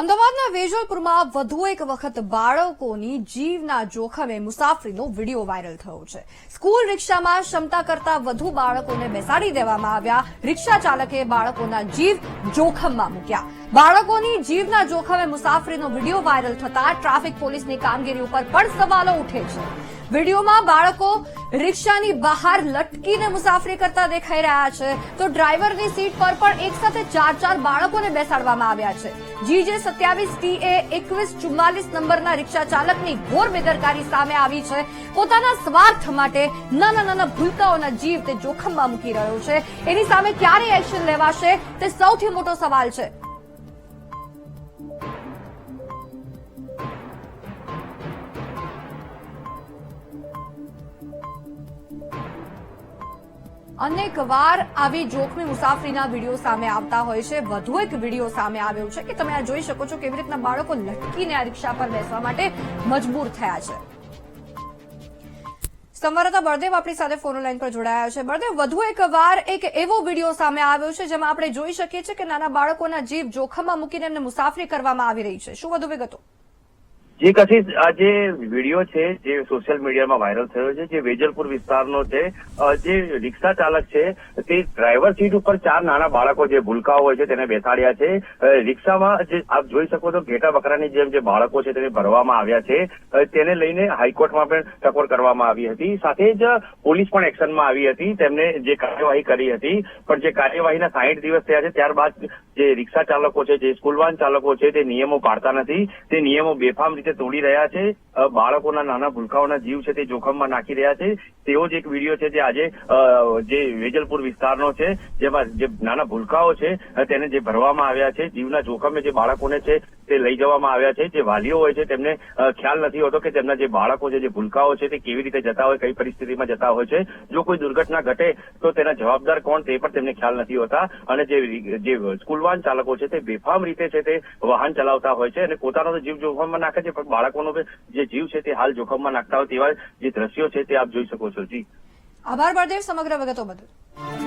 અમદાવાદના વેજલપુરમાં વધુ એક વખત બાળકોની જીવના જોખમે મુસાફરીનો વીડિયો વાયરલ થયો છે. સ્કૂલ રિક્ષામાં ક્ષમતા કરતા વધુ બાળકોને બેસાડી દેવામાં આવ્યા. રિક્ષા ચાલકે બાળકોના જીવ જોખમમાં મૂક્યા. બાળકોની જીવના જોખમે મુસાફરીનો વીડિયો વાયરલ થતા ટ્રાફિક પોલીસની કામગીરી ઉપર પણ સવાલો ઉઠે છે. વિડીયોમાં બાળકો રિક્ષાની બહાર લટકીને મુસાફરી કરતા દેખાઈ રહ્યા છે. તો ડ્રાઈવરની સીટ પર પણ એક સાથે ચાર ચાર બાળકોને બેસાડવામાં આવ્યા છે. જીજે સત્યાવીસ, ટીએ એકવીસ, ચુમ્માલીસ નંબરના રિક્ષા ચાલકની ઘોર બેદરકારી સામે આવી છે. પોતાના સ્વાર્થ માટે નાના નાના ભૂલકાઓના જીવ તે જોખમમાં મૂકી રહ્યો છે. એની સામે ક્યારે એક્શન લેવાશે તે સૌથી મોટો સવાલ છે. અનેક વાર આવી જોખમી મુસાફરીના વીડિયો સામે આવતા હોય છે. વધુ એક વીડિયો સામે આવ્યો છે કે તમે આ જોઈ શકો છો કેવી રીતના બાળકો લટકીને આ રિક્ષા પર બેસવા માટે મજબૂર થયા છે. સંવાદદાતા બળદેવ આપણી સાથે ફોન લાઈન પર જોડાયા છે. બળદેવ, વધુ એક વાર એક એવો વીડિયો સામે આવ્યો છે જેમાં આપણે જોઈ શકીએ છીએ કે નાના બાળકોના જીવ જોખમમાં મૂકીને એમને મુસાફરી કરવામાં આવી રહી છે. શું વધુ વિગતો? જે કશી આ જે વીડિયો છે, જે સોશિયલ મીડિયામાં વાયરલ થયો છે, જે વેજલપુર વિસ્તારનો છે જે રિક્ષા ચાલક છે, તે ડ્રાઈવર સીટ ઉપર ચાર નાના બાળકો જે ભૂલકાઓ હોય છે, તેને બેસાડ્યા છે. રિક્ષામાં જે આપ જોઈ શકો તો ઘેટા બકરાની જેમ જે બાળકો છે તેને ભરવામાં આવ્યા છે. તેને લઈને હાઈકોર્ટમાં પણ ટકોર કરવામાં આવી હતી. સાથે જ પોલીસ પણ એક્શનમાં આવી હતી. તેમને જે કાર્યવાહી કરી હતી, પણ જે કાર્યવાહીના સાહીઠ દિવસ થયા છે, ત્યારબાદ જે રિક્ષા ચાલકો છે, જે સ્કૂલ વાન ચાલકો છે, તે નિયમો પાડતા નથી. તે નિયમો બેફામ રીતે તોડી રહ્યા છે બાળકોના નાના ભૂલકાઓના જીવ છે તે જોખમમાં નાખી રહ્યા છે. તેવો જ એક વીડિયો છે જે આજે જે વેજલપુર વિસ્તારનો છે, જેમાં જે નાના ભૂલકાઓ છે તેને જે ભરવામાં આવ્યા છે, જીવના જોખમે જે બાળકોને છે તે લઈ જવામાં આવ્યા છે. જે વાલીઓ હોય છે તેમને ખ્યાલ નથી હોતો કે તેમના જે બાળકો છે, જે ભૂલકાઓ છે તે કેવી રીતે જતા હોય, કઈ પરિસ્થિતિમાં જતા હોય છે. જો કોઈ દુર્ઘટના ઘટે તો તેના જવાબદાર કોણ તે પણ તેમને ખ્યાલ નથી હોતા. અને જે જે સ્કૂલ વાહન ચાલકો છે તે બેફામ રીતે છે તે વાહન ચલાવતા હોય છે અને પોતાનો જીવ જોખમમાં નાખે છે પણ બાળકોનો જે જીવ છે તે હાલ જોખમમાં નાખતા હોય તેવા જે દ્રશ્યો છે તે આપ જોઈ શકો છો. જી. આભાર, બળદેવ, સમગ્ર વિગતો બદલ.